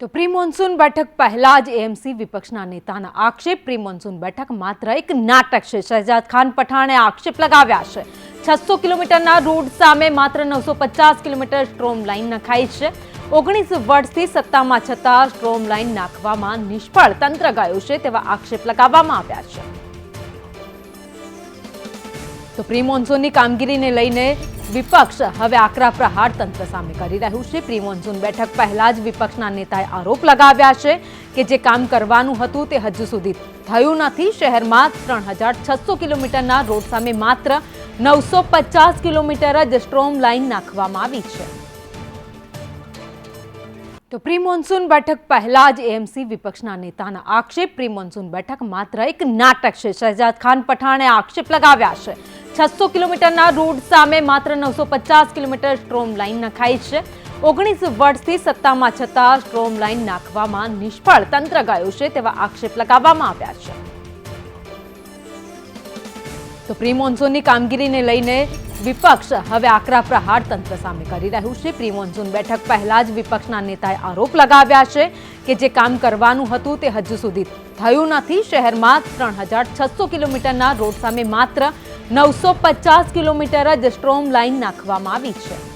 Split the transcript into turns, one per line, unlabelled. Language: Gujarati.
તો પ્રી મોન્સૂન બેઠક પહેલા જ એએમસી વિપક્ષના નેતાના આક્ષેપ. પ્રી મોન્સૂન બેઠક માત્ર એક નાટક છે. શહેજાદ ખાન પઠાણે આક્ષેપ લગાવ્યા છે. છસો કિલોમીટરના રૂટ સામે માત્ર નવસો પચાસ કિલોમીટર સ્ટ્રોમ લાઇન નખાઈ છે. ઓગણીસ વર્ષથી સત્તામાં છતાં સ્ટ્રોમ લાઇન નાખવામાં નિષ્ફળ તંત્ર ગયું છે તેવા આક્ષેપ લગાવવામાં આવ્યા છે. તો પ્રી મોન્સૂનની કામગીરીને લઈને વિપક્ષ હવે આકરા પ્રહાર તંત્ર સામે કરી રહ્યું છે. પ્રી મોન્સૂન બેઠક પહેલા જ વિપક્ષના નેતાએ આરોપ લગાવ્યા છે કે જે કામ કરવાનું હતું તે હજુ સુધી થયું નથી. શહેરમાં ત્રણ હજાર છસો કિલોમીટરના રોડ સામે માત્ર નવસો પચાસ કિલોમીટર જ સ્ટ્રોમ લાઇન નાખવામાં આવી છે. તો પ્રી મોન્સૂન બેઠક પહેલા જ એએમસી વિપક્ષના નેતાના આક્ષેપ પ્રી મોન્સૂન બેઠક માત્ર એક નાટક છે. શહેજાદ ખાન પઠાણે આક્ષેપ લગાવ્યા છે. છસો કિલોમીટરના રોડ સામે માત્ર નવસો પચાસ કિલોમીટર સ્ટ્રોમ લાઇન નખાઈ છે. ઓગણીસ વર્ષથી સત્તામાં છતાં સ્ટ્રોમ લાઇન નાખવામાં નિષ્ફળ તંત્ર ગયું છે તેવા આક્ષેપ લગાવવામાં આવ્યા છે. તો પ્રી મોન્સૂનની કામગીરીને લઈને વિપક્ષ હવે આકરા પ્રહાર તંત્ર સામે કરી રહ્યું છે. પ્રી મોન્સૂન બેઠક પહેલા જ વિપક્ષના નેતાએ આરોપ લગાવ્યા છે કે જે કામ કરવાનું હતું તે હજુ સુધી થયું નથી. શહેરમાં ત્રણ કિલોમીટરના રોડ સામે માત્ર નવસો પચાસ કિલોમીટર જ સ્ટ્રોમ લાઇન નાખવામાં આવી છે.